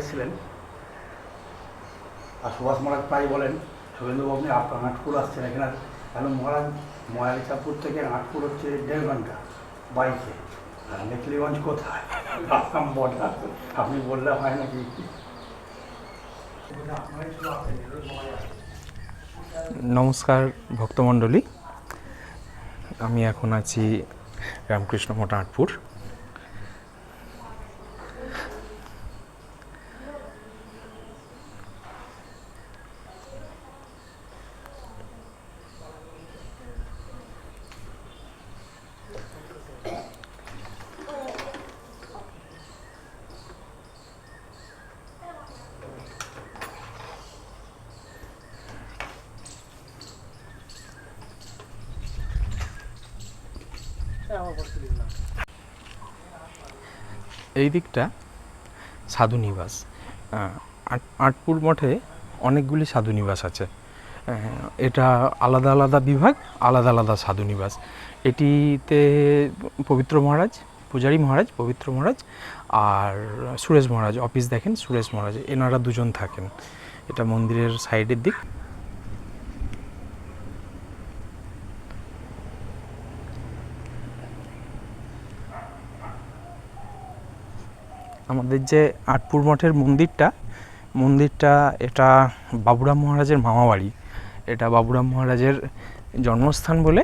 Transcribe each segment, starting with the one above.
এসেছিলেন আর সুভাষ মহারাজ প্রায় বলেন শুভেন্দুবাবু আপনি আপনার নাটপুর আসছেন এখানে। তাহলে মহারাজ ময়ালিচাপুর থেকে নাটপুর হচ্ছে দেড় ঘণ্টা বাইকে। আর মেখলিগঞ্জ কোথায়? আসাম বর্ডার আপনি বললে হয় নাকি? নমস্কার, ভক্তমণ্ডলী। আমি এখন আছি রামকৃষ্ণ মঠ আটপুর। এই দিকটা সাধু নিবাস। আট- আটপুর মঠে অনেকগুলি সাধু নিবাস আছে। এটা আলাদা আলাদা বিভাগ, আলাদা আলাদা সাধু নিবাস। এটিতে পবিত্র মহারাজ, পূজারী মহারাজ, পবিত্র মহারাজ আর সুরেশ মহারাজ, অফিস দেখেন সুরেশ মহারাজ। এনারা দুজন থাকেন। এটা মন্দিরের সাইডের দিক। আমাদের যে আটপুর মঠের মন্দিরটা মন্দিরটা এটা বাবুরাম মহারাজের মামাবাড়ি এটা বাবুরাম মহারাজের জন্মস্থান বলে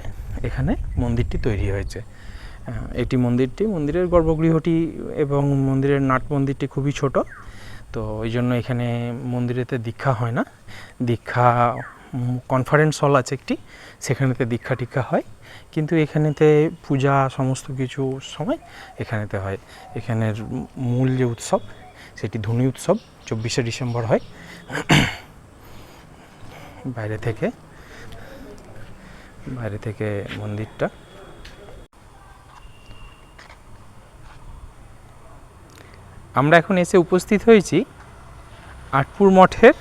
এখানে মন্দিরটি তৈরি হয়েছে। এটি মন্দিরটি মন্দিরের গর্ভগৃহটি এবং মন্দিরের নাট মন্দিরটি খুবই ছোট, তো ওই জন্য এখানে মন্দিরেতে দীক্ষা হয় না। দীক্ষা কনফারেন্স হল আছে একটি, সেখানেতে দীক্ষা টিক্ষা হয়। কিন্তু এখানেতে পূজা, সমস্ত কিছু সময় এখানেতে হয়। এখানের মূল যে উৎসব, সেটি ধনী উৎসব, চব্বিশে ডিসেম্বর হয়। বাইরে থেকে বাইরে থেকে মন্দিরটা। আমরা এখন এসে উপস্থিত হয়েছি আটপুর মঠের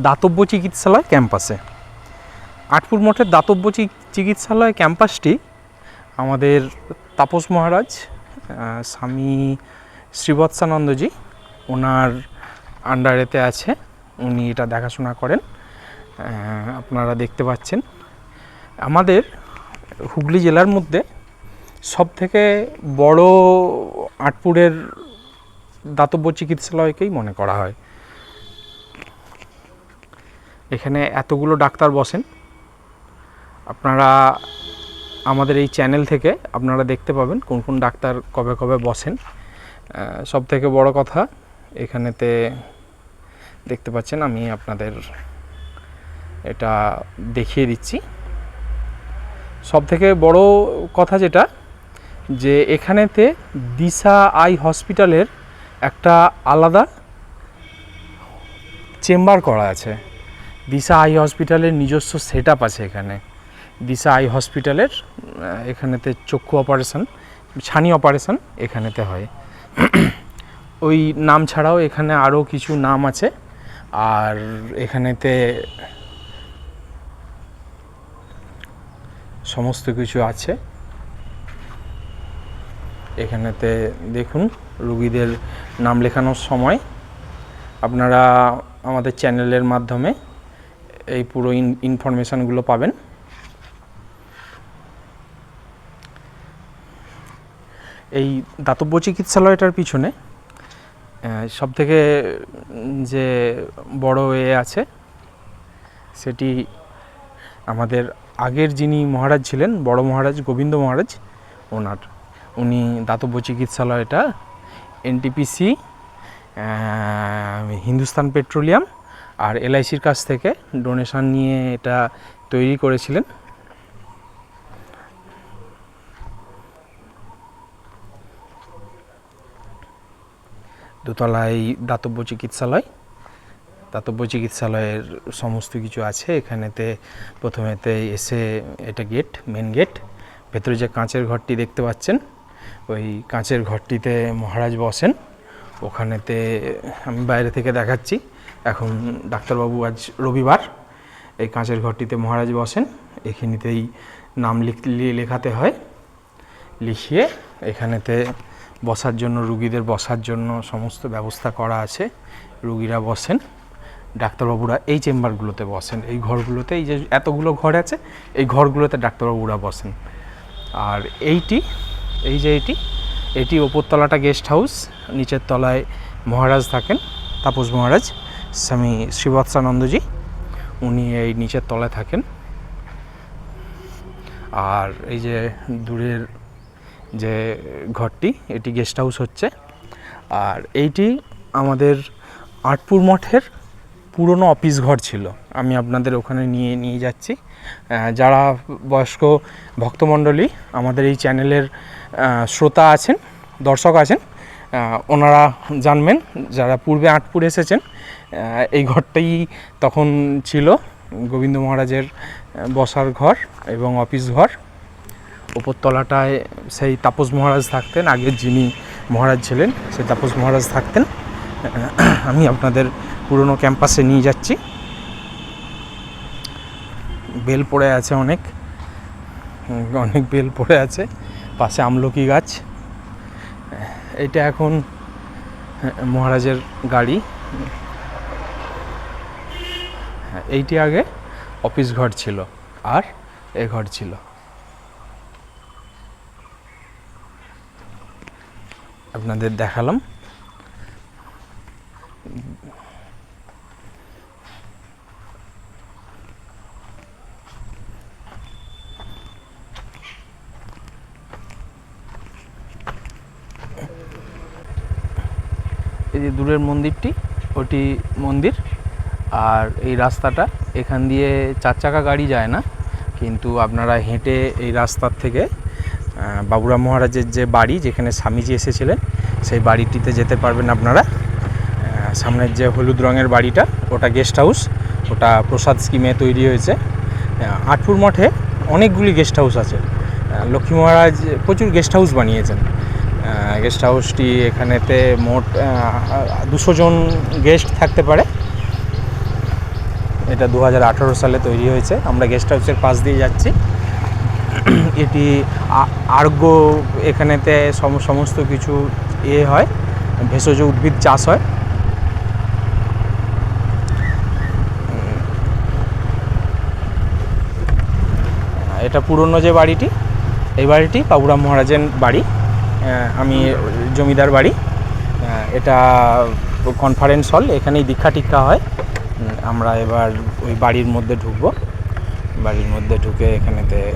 দাতব্য চিকিৎসালয় ক্যাম্পাসে। আটপুর মঠের দাতব্য চি- চিকিৎসালয় ক্যাম্পাসটি আমাদের তাপস মহারাজ স্বামী শ্রীবৎসানন্দজি ওনার আন্ডারেতে আছে। উনি এটা দেখাশোনা করেন। আপনারা দেখতে পাচ্ছেন। আমাদের হুগলি জেলার মধ্যে সব থেকে বড় আটপুরের দাতব্য চিকিৎসালয়কেই মনে করা হয়। এখানে এতগুলো ডাক্তার বসেন। আপনারা আমাদের এই চ্যানেল থেকে আপনারা দেখতে পাবেন কোন কোন ডাক্তার কবে কবে বসেন। সব থেকে বড় কথা এখানেতে দেখতে পাচ্ছেন, আমি আপনাদের এটা দেখিয়ে দিচ্ছি। সব থেকে বড় কথা যেটা, যে এখানেতে দিশা আই হসপিটালের একটা আলাদা চেম্বার করা আছে। দিশা আই হসপিটালের নিজস্ব সেট আছে এখানে। দিশা আই হসপিটালের এখানেতে চক্ষু অপারেশন, ছানি অপারেশন এখানেতে হয়। ওই নাম ছাড়াও এখানে আরও কিছু নাম আছে। আর এখানেতে সমস্ত কিছু আছে। এখানেতে দেখুন, রুগীদের নাম লেখানোর সময় আপনারা আমাদের চ্যানেলের মাধ্যমে এই পুরো ইনফরমেশানগুলো পাবেন। এই দাতব্য চিকিৎসালয়টার পিছনে সব থেকে যে বড় এ আছে, সেটি আমাদের আগের যিনি মহারাজ ছিলেন, বড় মহারাজ গোবিন্দ মহারাজ ওনার। উনি দাতব্য চিকিৎসালয়টা, এনটিপিসি হিন্দুস্তান পেট্রোলিয়াম আর এলআইসির কাছ থেকে ডোনেশন নিয়ে এটা তৈরি করেছিলেন। দোতলায় দাতব্য চিকিৎসালয়। দাতব্য চিকিৎসালয়ের সমস্ত কিছু আছে। এখানেতে প্রথমেতে এসে এটা গেট মেন গেট ভেতরে যে কাঁচের ঘরটি দেখতে পাচ্ছেন, ওই কাঁচের ঘরটিতে মহারাজ বসেন। ওখানেতে আমি বাইরে থেকে দেখাচ্ছি। এখন ডাক্তারবাবু আজ রবিবার। এই কাঁচের ঘরটিতে মহারাজ বসেন। এখানেতেই নাম লিখ লেখাতে হয়। লিখিয়ে এখানেতে বসার জন্য, রুগীদের বসার জন্য সমস্ত ব্যবস্থা করা আছে। রুগীরা বসেন। ডাক্তারবাবুরা এই চেম্বারগুলোতে বসেন। এই ঘরগুলোতে এই যে এতগুলো ঘর আছে, এই ঘরগুলোতে ডাক্তারবাবুরা বসেন। আর এইটি, এই যে এটি এটি ওপরতলাটা গেস্ট হাউস, নিচের তলায় মহারাজ থাকেন, তাপস মহারাজ, স্বামী শ্রীবৎসানন্দজি, উনি এই নিচের তলায় থাকেন। আর এই যে দূরের যে ঘরটি, এটি গেস্ট হাউস হচ্ছে। আর এইটি আমাদের আটপুর মঠের পুরনো অফিস ঘর ছিল। আমি আপনাদের ওখানে নিয়ে নিয়ে যাচ্ছি। যারা বয়স্ক ভক্তমণ্ডলী, আমাদের এই চ্যানেলের শ্রোতা আছেন, দর্শক আছেন ওনারা জানবেন যারা পূর্বে আটপুর এসেছেন এই ঘরটাই তখন ছিল গোবিন্দ মহারাজের বসার ঘর এবং অফিস ঘর। ওপরতলাটায় সেই তাপস মহারাজ থাকতেন, আগে যিনি মহারাজ ছিলেন, সেই তাপস মহারাজ থাকতেন। আমি আপনাদের পুরনো ক্যাম্পাসে নিয়ে যাচ্ছি। বেল পড়ে আছে অনেক। অনেক বেল পড়ে আছে। পাশে আমলকি গাছ। এটা এখন মহারাজের গাড়ি। এইটি আগে অফিস ঘর ছিল, আর এ ঘর ছিল। আপনাদের দেখালাম। এই যে দূরের মন্দিরটি, ওটি মন্দির। আর এই রাস্তাটা, এখান দিয়ে চার চাকা গাড়ি যায় না, কিন্তু আপনারা হেঁটে এই রাস্তার থেকে বাবুরা মহারাজের যে বাড়ি, যেখানে স্বামীজি এসেছিলেন সেই বাড়িটিতে যেতে পারবেন আপনারা। সামনের যে হলুদ রঙের বাড়িটা, ওটা গেস্ট হাউস ওটা প্রসাদ স্কিমে তৈরি হয়েছে। আটপুর মঠে অনেকগুলি গেস্ট হাউস আছে। লক্ষ্মী মহারাজ প্রচুর গেস্ট হাউস বানিয়েছেন। গেস্ট হাউসটি এখানেতে মোট দুশো জন গেস্ট থাকতে পারে। এটা দু হাজার আঠারো সালে তৈরি হয়েছে। আমরা গেস্ট হাউসের পাশ দিয়ে যাচ্ছি। এটি আর্গ এখানেতে সম- সমস্ত কিছু ইয়ে হয়, ভেষজ উদ্ভিদ চাষ হয়। এটা পুরনো যে বাড়িটি, এই বাড়িটি বাবুরাম মহারাজের বাড়ি আমি জমিদার বাড়ি। এটা কনফারেন্স হল এখানেই দীক্ষা টিক্ষা হয়। আমরা এবার ওই বাড়ির মধ্যে ঢুকবো। বাড়ির মধ্যে ঢুকে এখানেতে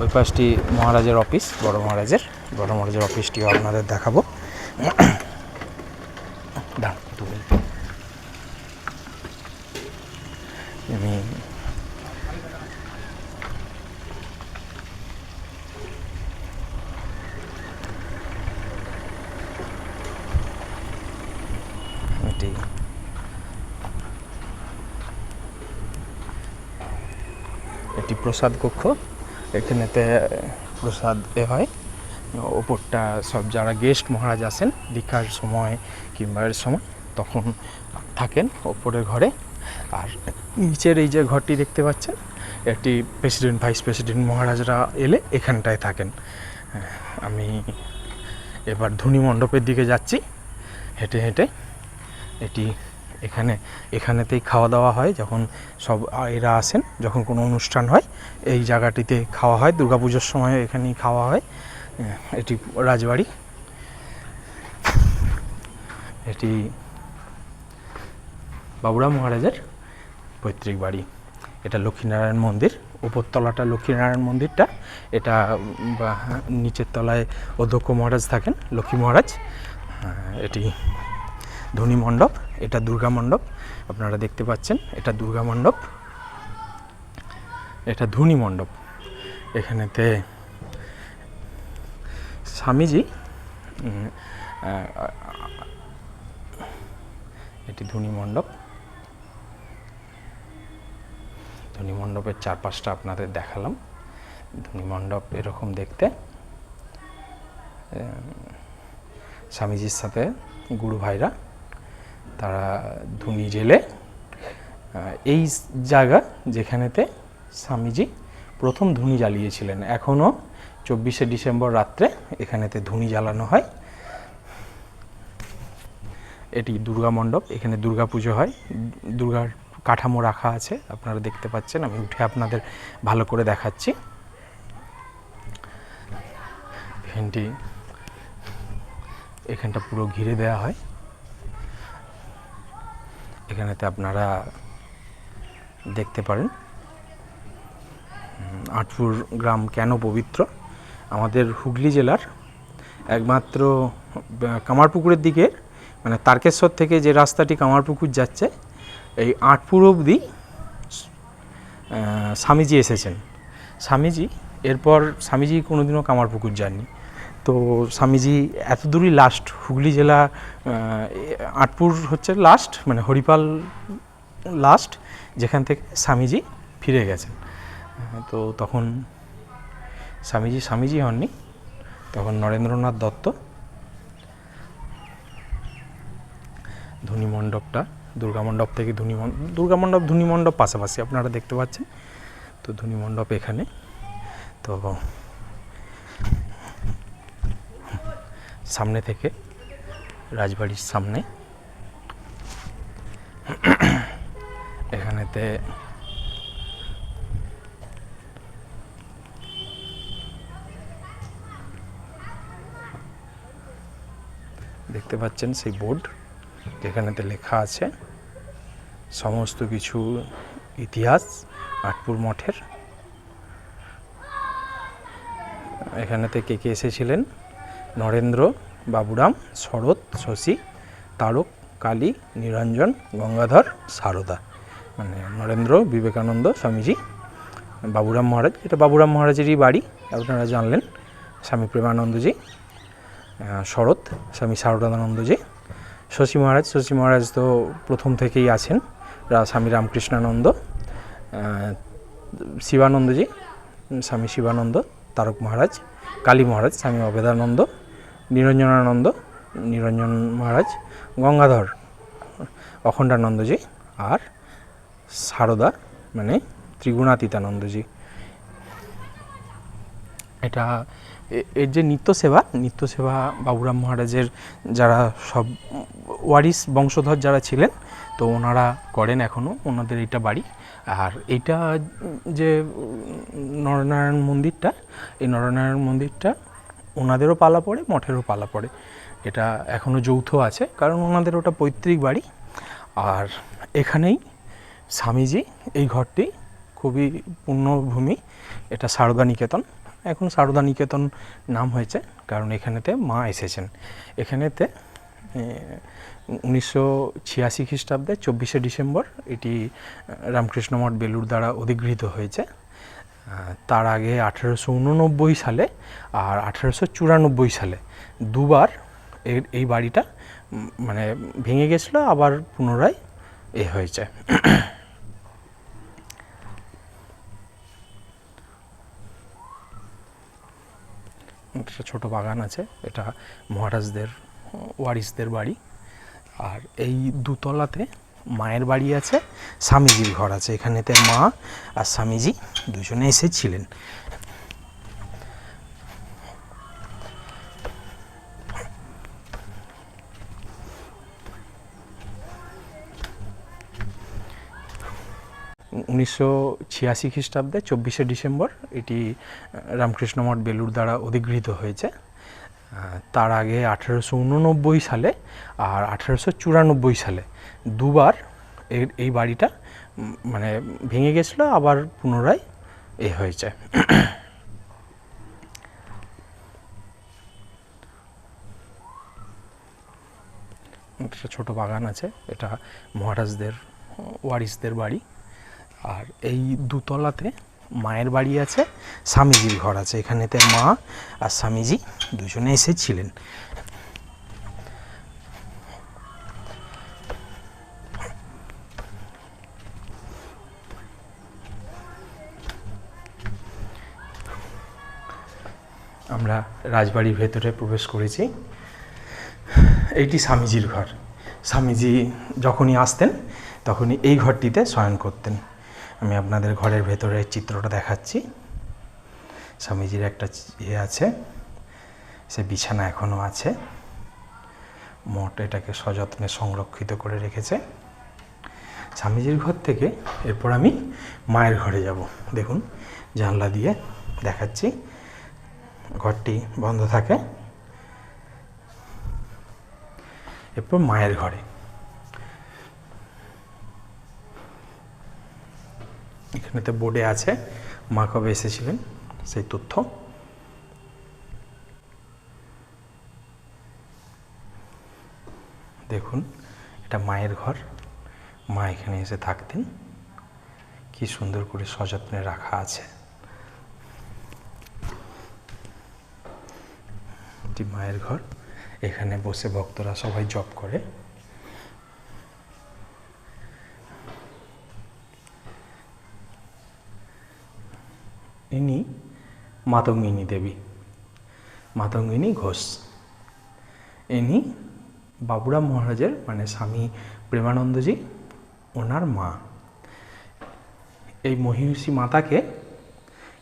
ওই পাশটি মহারাজের অফিস বড় মহারাজের। বড় মহারাজের অফিসটিও আপনাদের দেখাবো। আমি প্রসাদ কক্ষ। এখানেতে প্রসাদ এ হয়। ওপরটা সব যারা গেস্ট মহারাজ আসেন দীক্ষার সময় কিংবা এর সময়, তখন থাকেন ওপরের ঘরে। আর নিচের এই যে ঘরটি দেখতে পাচ্ছেন, এটি প্রেসিডেন্ট ভাইস প্রেসিডেন্ট মহারাজরা এলে এখানটায় থাকেন। আমি এবার ধনী মণ্ডপের দিকে যাচ্ছি, হেঁটে হেঁটে। এটি এখানে, এখানেতেই খাওয়া দাওয়া হয় যখন সব এরা আসেন, যখন কোনো অনুষ্ঠান হয়, এই জায়গাটিতে খাওয়া হয়, দুর্গাপুজোর সময় এখানেই খাওয়া হয়। এটি রাজবাড়ি। এটি বাবুরা মহারাজের পৈতৃক বাড়ি। এটা লক্ষ্মীনারায়ণ মন্দির, উপরতলাটা লক্ষ্মীনারায়ণ মন্দিরটা। এটা নিচের তলায় অধ্যক্ষ মহারাজ থাকেন, লক্ষ্মী মহারাজ। এটি ধনী মণ্ডপ, এটা দুর্গা মণ্ডপ, আপনারা দেখতে পাচ্ছেন, এটা দুর্গা মণ্ডপ, এটা ধনী মণ্ডপ। এখানেতে স্বামীজি এটি ধনী মণ্ডপ। ধনী মণ্ডপের চারপাশটা আপনাদের দেখালাম। ধনী মণ্ডপ এরকম দেখতে। স্বামীজির সাথে গুরু ভাইরা তারা ধুনি জেলে এই জায়গা যেখানেতে স্বামীজি প্রথম ধুনি জ্বালিয়েছিলেন। এখনও চব্বিশে ডিসেম্বর রাত্রে এখানেতে ধুনি জ্বালানো হয়। এটি দুর্গা মণ্ডপ, এখানে দুর্গা পুজো হয়। দুর্গার কাঠামো রাখা আছে, আপনারা দেখতে পাচ্ছেন। আমি উঠে আপনাদের ভালো করে দেখাচ্ছি। এখানটি এখানটা পুরো ঘিরে দেওয়া হয়। এখানেতে আপনারা দেখতে পারেন। আটপুর গ্রাম কেন পবিত্র? আমাদের হুগলি জেলার একমাত্র কামারপুকুরের দিকে মানে তারকেশ্বর থেকে যে রাস্তাটি কামারপুকুর যাচ্ছে, এই আটপুর অবধি স্বামীজি এসেছেন। স্বামীজি, এরপর স্বামীজি কোনোদিনও কামারপুকুর যাননি। তো স্বামীজি এত দূরই লাস্ট হুগলি জেলা আটপুর হচ্ছে লাস্ট মানে হরিপাল লাস্ট যেখান থেকে স্বামীজি ফিরে গেছেন। তো তখন স্বামীজি স্বামীজি হননি, তখন নরেন্দ্রনাথ দত্ত ধনী মণ্ডপটা দুর্গা মণ্ডপ থেকে ধনী দুর্গা মণ্ডপ ধনী মণ্ডপ পাশাপাশি আপনারা দেখতে পাচ্ছেন। তো ধনী মণ্ডপ এখানে। তো সামনে থেকে, রাজবাড়ির সামনে। এখানেতে দেখতে পাচ্ছেন সেই বোর্ড, যেখানেতে লেখা আছে, সমস্ত কিছু ইতিহাস আটপুর মঠের। এখানেতে কে কে এসেছিলেন? নরেন্দ্র বাবুরাম, শরৎ, শশী, তারক, কালী, নিরঞ্জন, গঙ্গাধর, সারদা। মানে নরেন্দ্র বিবেকানন্দ স্বামীজি, বাবুরাম মহারাজ। এটা বাবুরাম মহারাজেরই বাড়ি, আপনারা জানলেন। স্বামী প্রেমানন্দজি শরৎ, স্বামী সারদানন্দজি শশী মহারাজ শশী মহারাজ তো প্রথম থেকেই আছেন। স্বামী রামকৃষ্ণানন্দ শিবানন্দজি, স্বামী শিবানন্দ, তারক মহারাজ, কালী মহারাজ, স্বামী অবেদানন্দ নিরঞ্জনানন্দ, নিরঞ্জন মহারাজ, গঙ্গাধর অখণ্ডানন্দজি আর সারদা মানে ত্রিগুণাতীতানন্দজি। এটা এর যে নিত্য সেবা নিত্য সেবা বাবুরাম মহারাজের যারা সব ওয়ারিস বংশধর যারা ছিলেন, তো ওনারা করেন এখনও ওনাদের এটা বাড়ি। আর এইটা যে নরনারায়ণ মন্দিরটা, এই নরনারায়ণ মন্দিরটা ওনাদেরও পালা পড়ে, মঠেরও পালা পড়ে। এটা এখনও যৌথ আছে, কারণ ওনাদের ওটা পৈতৃক বাড়ি। আর এখানেই স্বামীজি এই ঘরটি খুবই পুণ্যভূমি এটা সারদা নিকেতন এখন সারদা নিকেতন নাম হয়েছে, কারণ এখানেতে মা এসেছেন। এখানেতে উনিশশো ছিয়াশি খ্রিস্টাব্দে চব্বিশে ডিসেম্বর এটি রামকৃষ্ণ মঠ বেলুর দ্বারা অধিগৃহীত হয়েছে। তার আগে আঠেরোশো উননব্বই সালে আর আঠেরোশো চুরানব্বই সালে দুবার এই বাড়িটা মানে ভেঙে গেছিল, আবার পুনরায় এ হয়েছে। একটা ছোট বাগান আছে, এটা মহারাজদের, ওয়ারিসদের বাড়ি। আর এই দুতলাতে মায়ের বাড়ি আছে, স্বামীজির ঘর আছে। এখানেতে মা আর স্বামীজি দুজনে এসেছিলেন। উনিশশো ছিয়াশি খ্রিস্টাব্দে চব্বিশে ডিসেম্বর এটি রামকৃষ্ণ মঠ বেলুর দ্বারা অধিগৃহীত হয়েছে। তার আগে আঠেরোশো উননব্বই সালে আর আঠেরোশো চুরানব্বই সালে দুবার এই বাড়িটা মানে ভেঙে গেছিল, আবার পুনরায় এ হয়েছে। একটা ছোট বাগান আছে, এটা মহারাজদের ওয়ারিসদের বাড়ি। আর এই দুতলাতে মায়ের বাড়ি আছে, স্বামীজির ঘর আছে এখানেতে মা আর স্বামীজি দুজনে এসেছিলেন। আমরা রাজবাড়ির ভেতরে প্রবেশ করেছি। এইটি স্বামীজির ঘর। স্বামীজি যখনই আসতেন, তখনই এই ঘরটিতে শয়ন করতেন। আমি আপনাদের ঘরের ভেতরের চিত্রটা দেখাচ্ছি। স্বামীজির একটা ইয়ে আছে, সে বিছানা এখনও আছে। মঠ এটাকে সযত্নে সংরক্ষিত করে রেখেছে। স্বামীজির ঘর থেকে এরপর আমি মায়ের ঘরে যাব। দেখুন, জানলা দিয়ে দেখাচ্ছি। ঘরটি বন্ধ থাকে। এরপর মায়ের ঘরে। এখানেতে বোর্ডে আছে মা কবে এসেছিলেন সেই তথ্য। দেখুন, এটা মায়ের ঘর। মা এখানে এসে থাকতেন। কি সুন্দর করে সযত্নে রাখা আছে। মায়ের ঘর। এখানে বসে ভক্তরা সবাই জব করে। ইনি মাতঙ্গিনী দেবী। মাতঙ্গিনী ঘোষ। ইনি বাবুরাম মহারাজের মানে স্বামী প্রেমানন্দজি, ওনার মা। এই মহিষী মাতাকে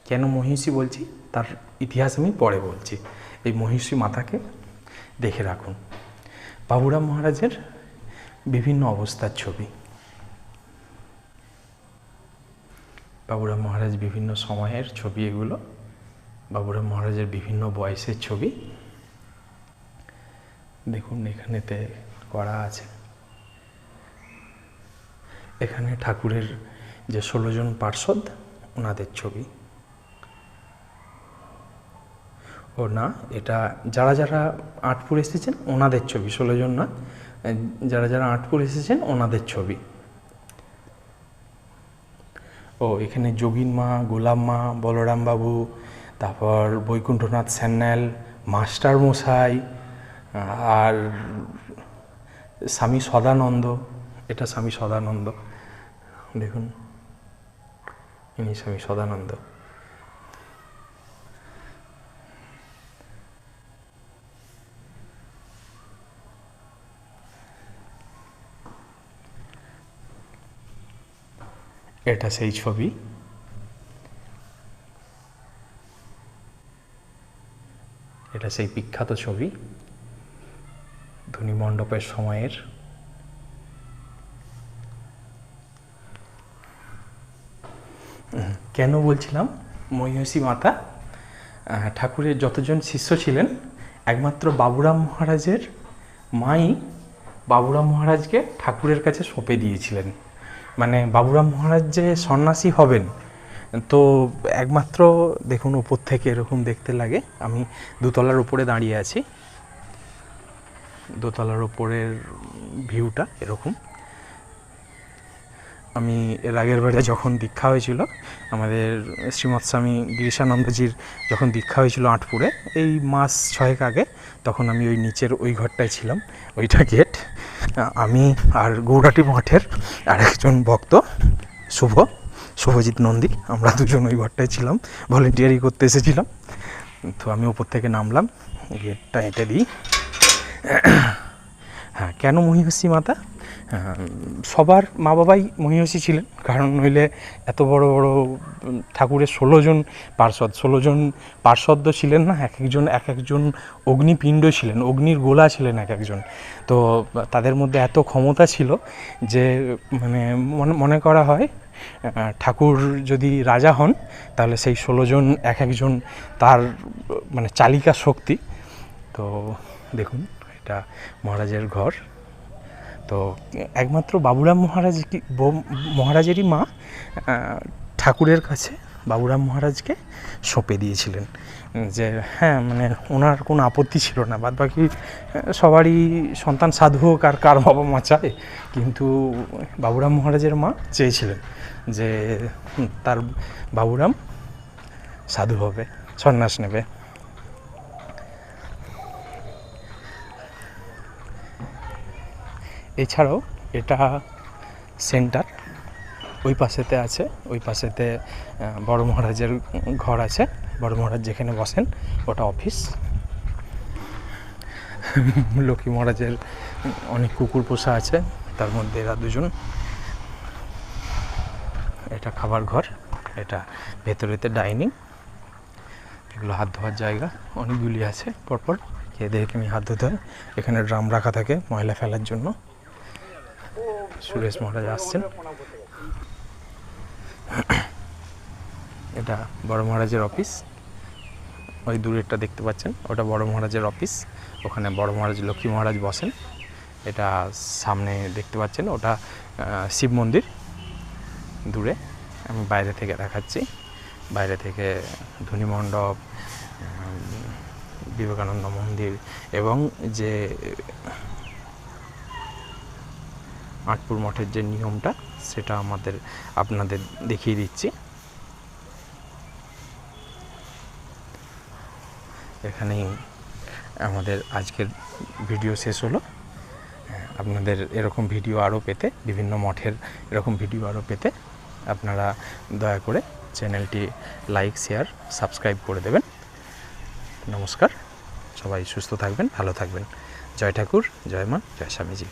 কেন মহিষী বলছি? তার ইতিহাস আমি পরে বলছি। এই মহিষী মাতাকে দেখে রাখুন। বাবুরাম মহারাজের বিভিন্ন অবস্থার ছবি। বাবুরাম মহারাজ বিভিন্ন সময়ের ছবি এগুলো বাবুরাম মহারাজের বিভিন্ন বয়সের ছবি। দেখুন এখানেতে করা আছে। এখানে ঠাকুরের যে ষোলো জন পার্ষদ ওনাদের ছবি। ও না, এটা যারা যারা আটপুর এসেছেন, ওনাদের ছবি। ষোলো জন না যারা যারা আটপুর এসেছেন, ওনাদের ছবি। ও, এখানে যোগিন মা, গোলাম মা, বলরাম বাবু, তারপর বৈকুণ্ঠনাথ স্যান্যাল, মাস্টার মশাই, আর স্বামী সদানন্দ, এটা স্বামী সদানন্দ, দেখুন, ইনি স্বামী সদানন্দ। এটা সেই ছবি। এটা সেই বিখ্যাত ছবি। ধনী মণ্ডপের সময়ের। কেন বলছিলাম? মহিষী মাতা ঠাকুরের যতজন শিষ্য ছিলেন, একমাত্র বাবুরাম মহারাজের মাই বাবুরাম মহারাজকে ঠাকুরের কাছে সঁপে দিয়েছিলেন। মানে বাবুরাম মহারাজ যে সন্ন্যাসী হবেন, তো একমাত্র দেখুন উপর থেকে এরকম দেখতে লাগে। আমি দুতলার উপরে দাঁড়িয়ে আছি। দোতলার ওপরের ভিউটা এরকম। আমি এর আগের বারে যখন দীক্ষা হয়েছিল, আমাদের শ্রীমৎ স্বামী গিরিশানন্দজির যখন দীক্ষা হয়েছিল আটপুরে, এই মাস ছয়েক আগে, তখন আমি ওই নিচের ওই ঘরটায় ছিলাম, ওইটা গেট। আমি আর গৌরাটি মঠের আরেকজন ভক্ত, শুভ, শুভজিৎ নন্দী। আমরা দুজন ওই ঘরটায় ছিলাম ভলেন্টিয়ারি করতে এসেছিলাম। তো আমি ওপর থেকে নামলাম, গেটটা এটা দিই। হ্যাঁ কেন মহিষী মাতা? সবার মা বাবাই মহিষী ছিলেন, কারণ নইলে এত বড় বড় ঠাকুরের ষোলো জন পার্ষদ ষোলো জন পার্ষদ ছিলেন না, এক একজন এক একজন অগ্নিপিণ্ড ছিলেন, অগ্নির গোলা ছিলেন এক একজন। তো তাদের মধ্যে এত ক্ষমতা ছিল যে মানে মনে করা হয় ঠাকুর যদি রাজা হন, তাহলে সেই ষোলো জন এক একজন তার মানে চালিকা শক্তি। তো দেখুন, এটা মহারাজের ঘর। তো একমাত্র বাবুরাম মহারাজ মহারাজেরই মা ঠাকুরের কাছে বাবুরাম মহারাজকে সঁপে দিয়েছিলেন যে হ্যাঁ মানে ওনার কোনো আপত্তি ছিল না বাদ বাকি সবারই সন্তান সাধু হোক আর কার বাবা মা চায়, কিন্তু বাবুরাম মহারাজের মা চেয়েছিলেন যে তার বাবুরাম সাধু হবে, সন্ন্যাস নেবে। এছাড়াও এটা সেন্টার, ওই পাশেতে আছে, ওই পাশেতে বড় মহারাজের ঘর আছে, বড় মহারাজ যেখানে বসেন, ওটা অফিস। লক্ষ্মী মহারাজের অনেক কুকুর পোষা আছে, তার মধ্যে এরা দুজন। এটা খাবার ঘর, এটা ভেতরেতে ডাইনিং, এগুলো হাত ধোয়ার জায়গা, অনেকগুলি আছে, পরপর। খেয়ে দেখে আমি হাত ধুতে হয়। এখানে ড্রাম রাখা থাকে ময়লা ফেলার জন্য। সুরেশ মহারাজ আসছেন। এটা বড় মহারাজের অফিস। ওই দূরেরটা দেখতে পাচ্ছেন। ওটা বড় মহারাজের অফিস। ওখানে বড় মহারাজ লক্ষ্মী মহারাজ বসেন। এটা সামনে দেখতে পাচ্ছেন। ওটা শিব মন্দির। দূরে আমি বাইরে থেকে দেখাচ্ছি। বাইরে থেকে ধনী মণ্ডপ বিবেকানন্দ মন্দির এবং যে আটপুর মঠের যে নিয়মটা, সেটা আমাদের, আপনাদের দেখিয়ে দিচ্ছি। এখানেই আমাদের আজকের ভিডিও শেষ হলো। আপনাদের এরকম ভিডিও আরও পেতে, বিভিন্ন মঠের এরকম ভিডিও আরও পেতে আপনারা দয়া করে চ্যানেলটি লাইক, শেয়ার, সাবস্ক্রাইব করে দেবেন। নমস্কার, সবাই সুস্থ থাকবেন, ভালো থাকবেন। জয় ঠাকুর, জয় মা, জয় স্বামীজি।